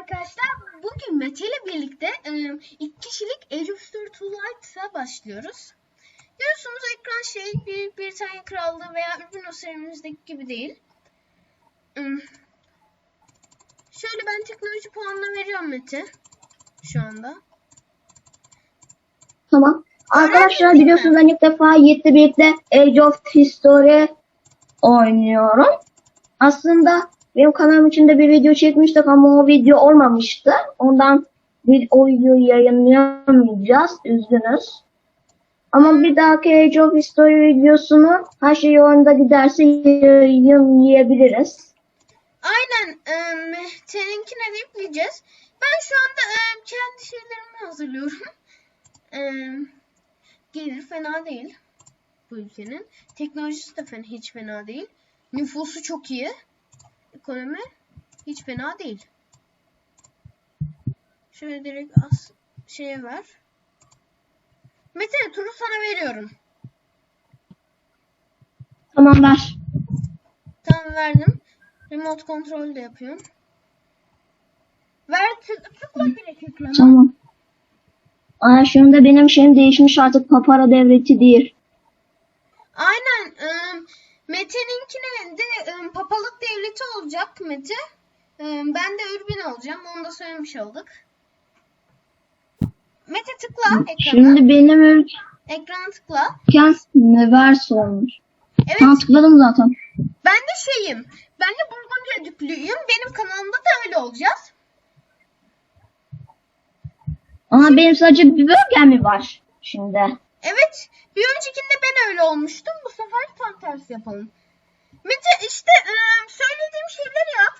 arkadaşlar. Bugün Mete ile birlikte e, iki kişilik Age of Light'a başlıyoruz. Görüyorsunuz ekran şey bir, bir tane krallığı veya Urbino serimizdeki gibi değil. Hmm. Şöyle ben teknoloji puanına veriyorum Mete. Şu anda. Tamam. Arkadaşlar biliyorsunuz ben ilk defa Yiğit'le birlikte Age of History oynuyorum. Aslında benim kanalım içinde bir video çekmiştik ama o video olmamıştı. Ondan bir o videoyu yayınlayamayacağız. Üzgünüz. Ama bir dahaki Age of History videosunu her şey yolunda giderse yayınlayabiliriz. Aynen e, Mete'ninkine de yükleyeceğiz. Ben şu anda e, kendi şeylerimi hazırlıyorum. E, gelir fena değil bu ülkenin. Teknolojisi de fena, hiç fena değil. Nüfusu çok iyi. Ekonomi hiç fena değil. Şöyle direkt as şeye ver. Mete turu sana veriyorum. Tamam ver. Tamam verdim. Remote kontrol de yapıyorum. Ver tık- tıkla direkt ekrana. Tamam. Aa, şimdi benim şeyim değişmiş artık papara devleti değil. Mete'ninkine de ım, papalık devleti olacak Mete. Im, Ben de Ürbin olacağım. Onu da söylemiş olduk. Mete tıkla ekrana. Şimdi benim ülkem Ekrana tıkla. Nevers olmuş. Evet. Tamam tıkladım zaten. Ben de şeyim. Ben de Burgundy düklüyüm. Benim kanalımda da öyle olacağız. Ama benim sadece bir bölgem mi var şimdi? Evet. Bir öncekinde ben öyle olmuştum. Bu sefer tam tersi yapalım. Mete işte ım, söylediğim şeyleri yap.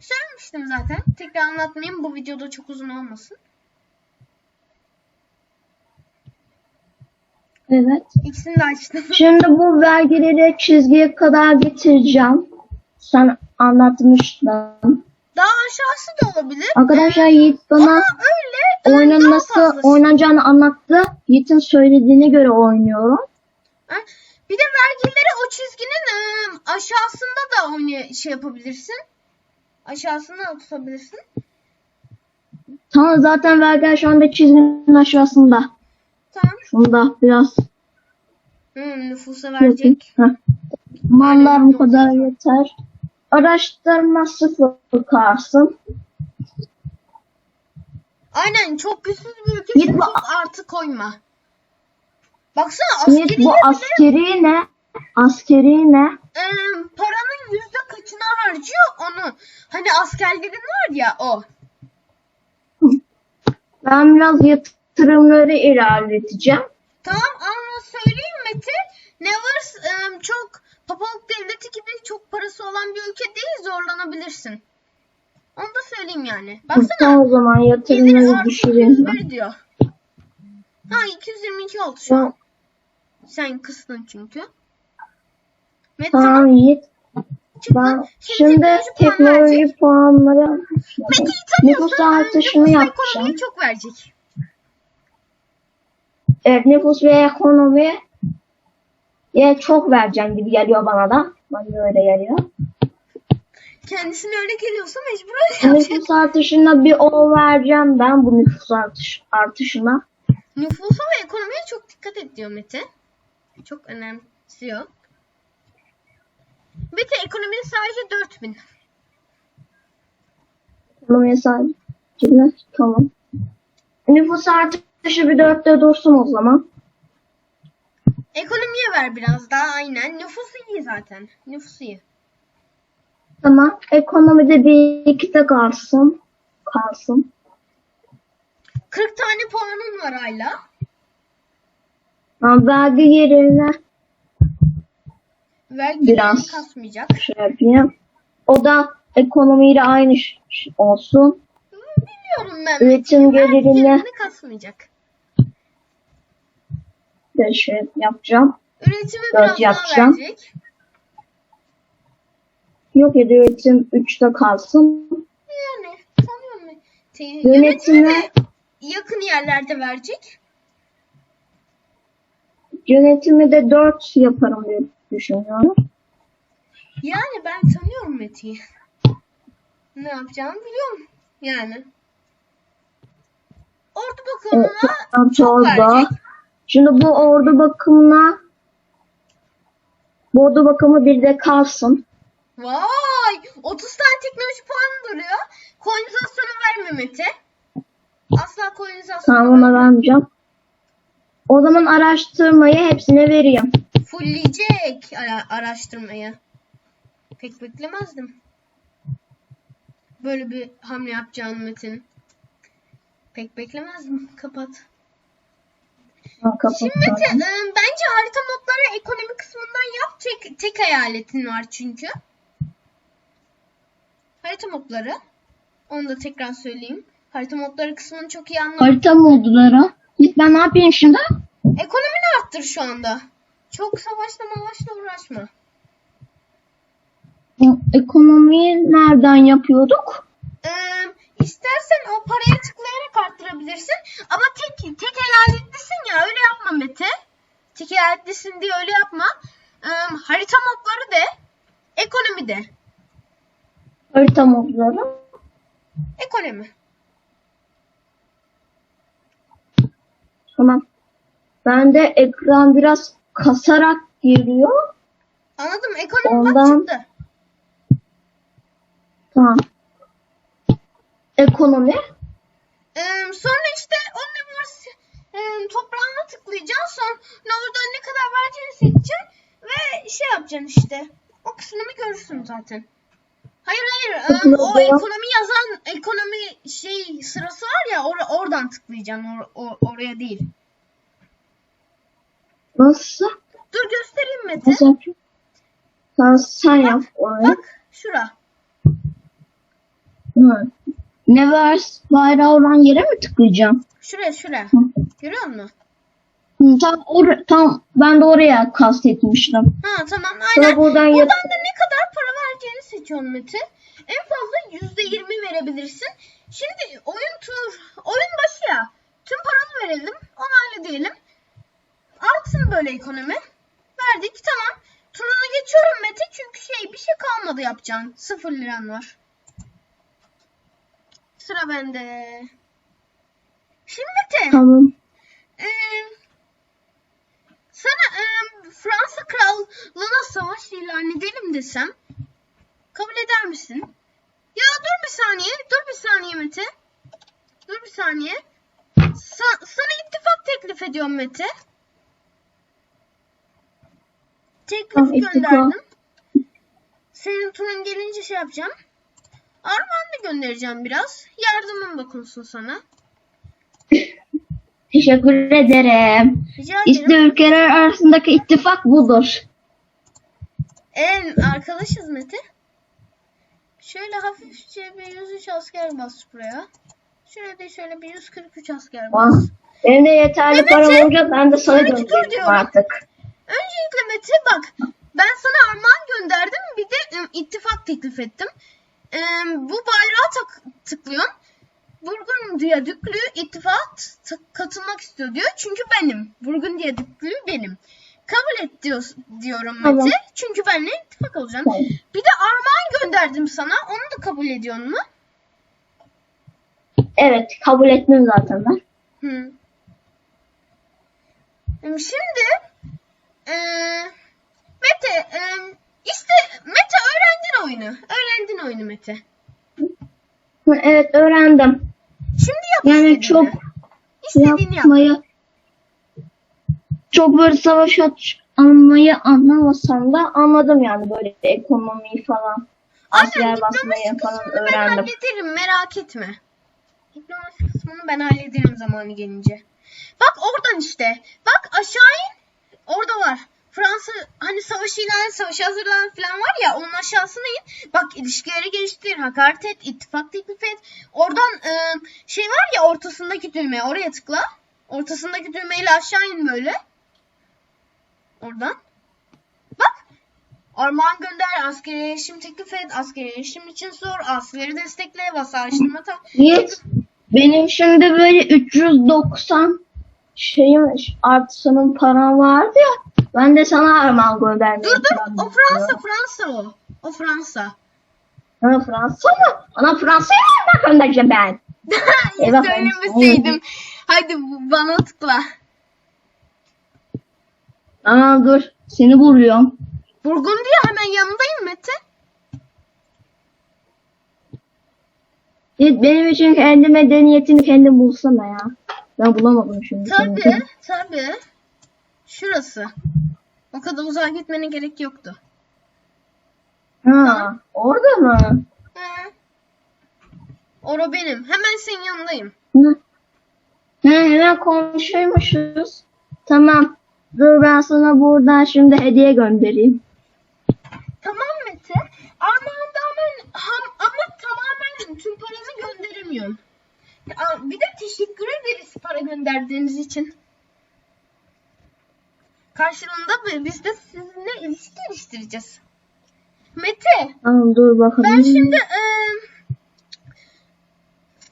Söylemiştim zaten. Tekrar anlatmayayım. Bu videoda çok uzun olmasın. Evet. İkisini de açtım. Şimdi bu vergileri çizgiye kadar getireceğim. Sen anlatmıştın. Daha aşağısı da olabilir. Arkadaşlar Yiğit bana Ama öyle fazlası. oynanacağını anlattı. Yiğit'in söylediğine göre oynuyorum. Bir de vergileri o çizginin ım, aşağısında da oynay şey yapabilirsin. Aşağısında da tutabilirsin. Tamam zaten vergiler şu anda çizginin aşağısında. Tamam. Şunda biraz Hmm, nüfusa verecek. Mallar bu kadar yeter. Araştırma sıfır kalsın. Aynen çok güçsüz bir ülke. Çünkü bu- artı koyma. Baksana askeri bu askeri ne? Askeri ne? paranın yüzde kaçını harcıyor onu. Hani askerlerin var ya o. Ben biraz yatırımları ilerleteceğim. Tamam ama söyleyeyim Mete. Nevers ım, çok papalık devleti gibi çok parası olan bir ülke değil zorlanabilirsin. Onu da söyleyeyim yani. Baksana. O zaman yatırımları. 101 diyor. Ha 222 oldu şu an. Sen kıstın çünkü. Mete Tamam Yiğit. Ben Şimdi teknoloji puanları nüfus artışını yapacağım. çok verecek. Evet nüfus ve ekonomi ya çok vereceğim gibi geliyor bana da. Bana da öyle geliyor. Kendisine öyle geliyorsa mecbur öyle yapacak. Nüfus artışına bir o vereceğim ben bu nüfus artış, artışına. Nüfusa ve ekonomiye çok dikkat et diyor Mete. Çok önemsiyor. Mete ekonominin sadece 4000. Ekonomiye. Şimdi tamam. Nüfus artışı bir dörtte dursun o zaman. Ekonomiye ver biraz daha aynen. Nüfusu iyi zaten. Nüfusu iyi. Tamam. Ekonomide bir ikide kalsın. Kalsın. 40 tane puanın var hala. Ama vergi yerine Vergi Biraz. kasmayacak. şey yapayım. O da ekonomiyle aynı ş- ş- olsun. Bilmiyorum ben. Üretim Vergi gelirine yerini kasmayacak. De şey yapacağım. Üretimi biraz daha yapacağım. verecek. Yok ya üretim 3'te kalsın. Yani sanıyorum ben. Te- Yönetime- yakın yerlerde verecek. Yönetimi de 4 yaparım diye düşünüyorum. Yani ben tanıyorum Mete'yi. Ne yapacağını biliyorum. Yani. Ordu bakımına Evet, çok orada. verecek. Şimdi bu ordu bakımına bu ordu bakımı bir de kalsın. Vay! 30 tane teknoloji puanı duruyor. Kolonizasyonu verme Mete. Asla kolonizasyonu Tamam ona vermeyeceğim. O zaman araştırmayı hepsine vereyim. fullleyecek ara- araştırmayı. Pek beklemezdim. Böyle bir hamle yapacağını Metin. Pek beklemezdim. Kapat. Ha, Şimdi zaten. e, bence harita modları ekonomi kısmından yap. Tek, tek hayaletin var çünkü. Harita modları. Onu da tekrar söyleyeyim. Harita modları kısmını çok iyi anladım. Harita modları. Ben ne yapayım şimdi? Ekonomini arttır şu anda. Çok savaşla mavaşla uğraşma. Ekonomiyi nereden yapıyorduk? Ee, istersen o paraya tıklayarak arttırabilirsin. Ama tek tek eyaletlisin ya öyle yapma Mete. Tek eyaletlisin diye öyle yapma. Ee, harita modları de. Ekonomi de. Harita modları. Ekonomi. Tamam. Ben de ekran biraz kasarak geliyor. Anladım. Ekonomi Ondan- çıktı. Tamam. Ekonomi. Ee, sonra işte o ne varsa e, toprağına tıklayacaksın. Sonra oradan ne kadar vereceğini seçeceksin. Ve şey yapacaksın işte. O kısmını görürsün zaten. Hayır hayır. e, o ekonomi yazan ekonomi şey sırası var ya or- oradan tıklayacaksın. Or- or- oraya değil. Nasıl? Dur göstereyim Mete. Sen, sen yap orayı. Bak şura. Hı. Nevers bayrağı olan yere mi tıklayacağım? Şuraya şuraya. Hı. Görüyor musun? Hı, tam, or tam ben de oraya kastetmiştim. Ha tamam Sonra aynen. buradan Buradan yap- da ne kadar para vereceğini seçiyorsun Mete. En fazla yüzde yirmi verebilirsin. Şimdi oyun tur, oyun başı ya. Tüm paranı verelim, onu halledelim. Artsın böyle ekonomi. Verdik tamam. Turunu geçiyorum Mete çünkü şey bir şey kalmadı yapacağın. Sıfır liran var. Sıra bende. Şimdi Mete. Tamam. Ee, sana e, Fransa Krallığına savaş ilan edelim desem kabul eder misin? Ya dur bir saniye, dur bir saniye Mete. Dur bir saniye. Sa- sana ittifak teklif ediyorum Mete. Teklif ittifak. gönderdim. Senin turun gelince şey yapacağım. Armağan da göndereceğim biraz. Yardımım dokunsun sana. Teşekkür ederim. Rica ederim. İşte ülkeler arasındaki ittifak budur. En arkadaşız Mete. Şöyle hafifçe bir 103 asker bas buraya. Şöyle de şöyle bir 143 asker bas. Benim de yeterli Evet, param olunca ben de sana göndereceğim artık. Öncelikle Mete bak. Ben sana armağan gönderdim. Bir de ittifak teklif ettim. Im, bu bayrağı tak tıklıyorsun. Burgundiya Düklü ittifak t- katılmak istiyor diyor. Çünkü benim. Burgundiya Düklü benim. Kabul et diyor, diyorum Mete. Tamam. Çünkü benimle ittifak olacağım. Tamam. Bir de armağan gönderdim sana. Onu da kabul ediyor mu? Evet kabul etmem zaten ben. Hı. Şimdi eee Mete em, işte Mete öğrendin oyunu. Öğrendin oyunu Mete. Evet öğrendim. Şimdi yap Yani istediğini. çok İstediğini yap. yapmayı çok böyle savaş anmayı anlamasam da anladım yani böyle ekonomiyi falan. Asker Aynen basmayı diplomasi falan kısmını ben öğrendim. hallederim merak etme. Diplomasi kısmını ben hallederim zamanı gelince. Bak oradan işte. Bak aşağı in. Orada var. Fransa hani savaş ilanı, savaşa hazırlanan falan var ya onun aşağısına in. Bak ilişkileri geliştir, hakaret et, ittifak teklif et. Oradan e, şey var ya ortasındaki düğme oraya tıkla. Ortasındaki düğmeyle aşağı in böyle. Oradan. Bak Armağan gönder, askeri erişim teklif et, askeri erişim için sor, askerleri destekle, vasallaştırma ta... Yiğit benim şimdi böyle 390 şeyim artısının param vardı ya ben de sana armağan göndermeyi Dur dur, o. Fransa, Fransa o. O Fransa. Bana Fransa mı? Bana Fransa'ya mı göndereceğim ben? Eyvah, Söylemeseydim. Hadi bana tıkla. Aa dur. Seni vuruyorum. Burgundiya hemen yanındayım Mete. Git benim için kendi medeniyetini kendin bulsana ya. Ben bulamadım şimdi. Tabii, seni. tabii. Şurası. O kadar uzağa gitmene gerek yoktu. Ha, orada mı? Hı. Ora benim. Hemen senin yanındayım. Hı. He, hemen konuşuyormuşuz. Tamam. Dur ben sana buradan şimdi hediye göndereyim. Tamam Mete. Armağan'da ama, ham- ama tamamen tüm paranı gönderemiyorum. Bir de teşekkür ederiz para gönderdiğiniz için. Karşılığında bi- biz de sizinle ilişki geliştireceğiz. Mete, Tamam dur bakalım. ben şimdi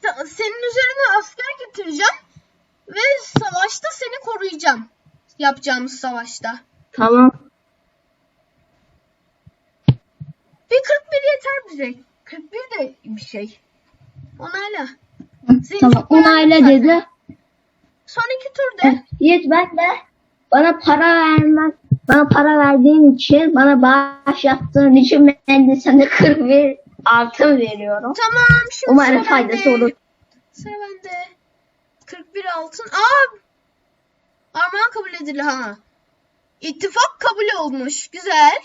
sa- senin üzerine asker getireceğim ve savaşta seni koruyacağım. Yapacağımız savaşta. Tamam. Bir 41 yeter bize. 41 de bir şey. Onayla. Seni Tamam. beğendim Onayla zaten. dedi. Son iki turda. Yiğit ben de bana para vermen, bana para verdiğin için, bana bağış yaptığın için ben de sana 41 altın veriyorum. Tamam şimdi Umarım sıra faydası bende. olur. Sıra bende. 41 altın. Aa! Armağan kabul edildi ha. İttifak kabul olmuş. Güzel.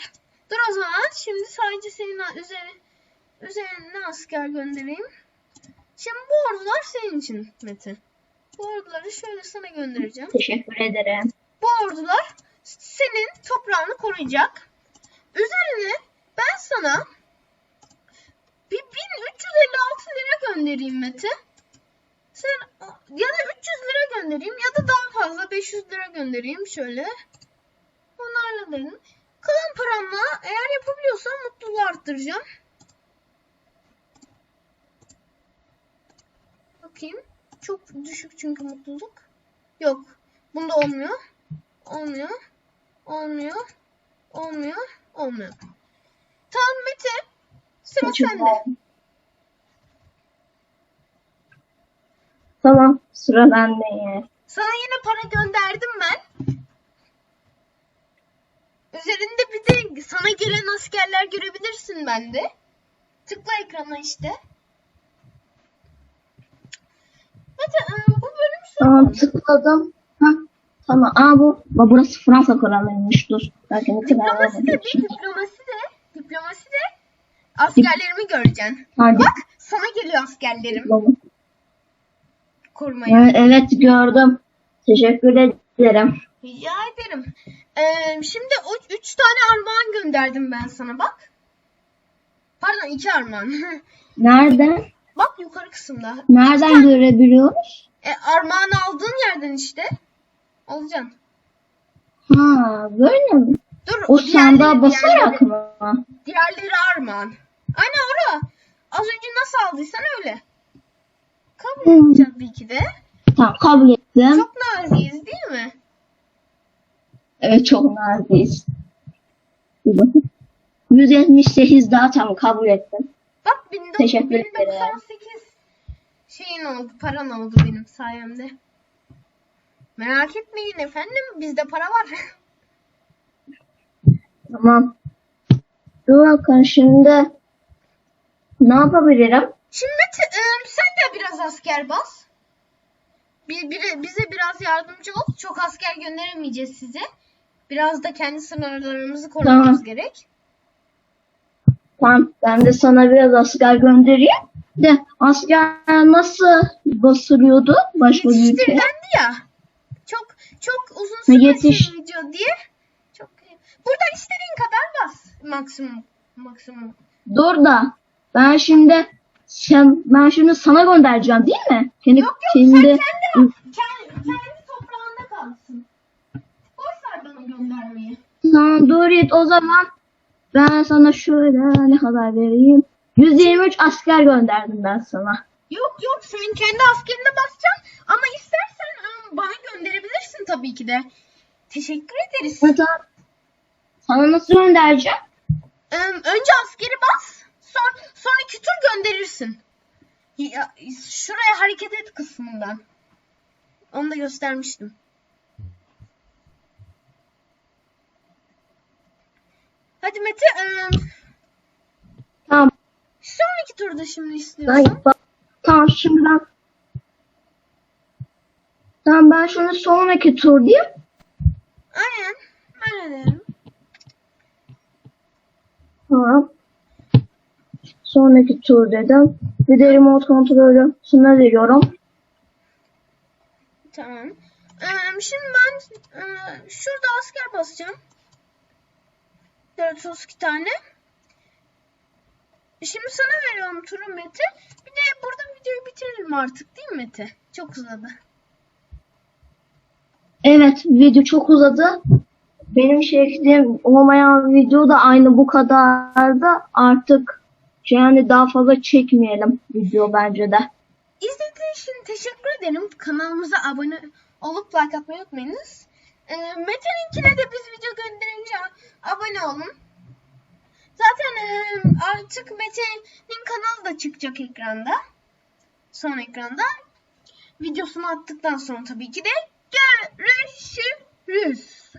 Dur o zaman şimdi sadece senin üzerine, üzerine asker göndereyim. Şimdi bu ordular senin için Mete. Bu orduları şöyle sana göndereceğim. Teşekkür ederim. Bu ordular senin toprağını koruyacak. Üzerine ben sana bir 1356 lira göndereyim Mete. Sen ya da 300 lira göndereyim ya da daha fazla 500 lira göndereyim şöyle. Onlarla derim. Kalan paramla eğer yapabiliyorsam mutluluğu arttıracağım. Bakayım. Çok düşük çünkü mutluluk. Yok. Bunda olmuyor. Olmuyor. Olmuyor. Olmuyor. Olmuyor. Tamam Mete. Sıra Çok sende. güzel. Tamam. Sıra bende. Sana yine para gönderdim ben. Üzerinde bir de sana gelen askerler görebilirsin bende. Tıkla ekrana işte. Bu bölüm Tamam tıkladım. Ha, tamam. Aa bu. Aa, burası Fransa kralıymış. Dur. Belki ne kadar Diplomasi de bir diplomasi de diplomasi de askerlerimi göreceksin. Hadi. Bak sana geliyor askerlerim korumaya. Evet, evet gördüm. Teşekkür ederim. Rica ederim. Ee, şimdi o üç tane armağan gönderdim ben sana bak. Pardon iki armağan. Nerede? Bak yukarı kısımda. Nereden görebiliyoruz? E, armağan aldığın yerden işte. Alacaksın. Ha böyle mi? Dur O diğerleri- sandığa basarak diğerleri- mı? Diğerleri armağan. Aynen ora. Az önce nasıl aldıysan öyle. Kabul Hmm. edeceğim tabii ki de. Tamam kabul ettim. Çok naziyiz değil mi? Evet çok naziyiz. Bir bakın. 178 daha tam kabul ettim. Bak 19- Teşekkür ederim. 1098 şeyin oldu, paran oldu benim sayemde. Merak etmeyin efendim, bizde para var. Tamam. Dur bakalım şimdi ne yapabilirim? Şimdi Mete, e, sen de biraz asker bas. Bir, bir- bize biraz yardımcı ol. Çok asker gönderemeyeceğiz size. Biraz da kendi sınırlarımızı korumamız Tamam. gerek. Tamam ben de sana biraz asker göndereyim. De asker nasıl basılıyordu başka bir ülke? Yetiştirdendi ya. Çok çok uzun sürmesin yetiş- video diye. Çok Burada istediğin kadar bas. Maksimum. Maksimum. Dur da ben şimdi sen ben şimdi sana göndereceğim değil mi? Kendi, Yok yok sen kendi, kendi, kendi toprağında kalsın. Boş ver bana göndermeyi. Tamam Dorit o zaman ben sana şöyle ne kadar vereyim? 123 asker gönderdim ben sana. Yok yok sen kendi askerine basacaksın ama istersen ım, bana gönderebilirsin tabii ki de. Teşekkür ederiz. Hatta sana nasıl göndereceğim? Im, önce askeri bas. Son, sonraki tur gönderirsin. Ya, şuraya hareket et kısmından. Onu da göstermiştim. Hadi Mete, ıı, Tamam. sonraki turda şimdi Ay, istiyorsan. bak. Tamam şimdi ben Tamam ben şunu sonraki tur diyeyim. Aynen, öyle derim. Tamam. Sonraki tur dedim. Bir de remote kontrolü şuna veriyorum. Tamam. Ee, şimdi ben e, şurada asker basacağım. 432 tane. Şimdi sana veriyorum turu Mete. Bir de burada videoyu bitirelim artık değil mi Mete? Çok uzadı. Evet video çok uzadı. Benim şeklim olmayan video da aynı bu kadardı. Artık yani daha fazla çekmeyelim video bence de. İzlediğiniz için teşekkür ederim. Kanalımıza abone olup like atmayı unutmayınız. Ee, Mete'ninkine de biz video gönderince abone olun. Zaten e, artık Mete'nin kanalı da çıkacak ekranda. Son ekranda. Videosunu attıktan sonra tabii ki de görüşürüz.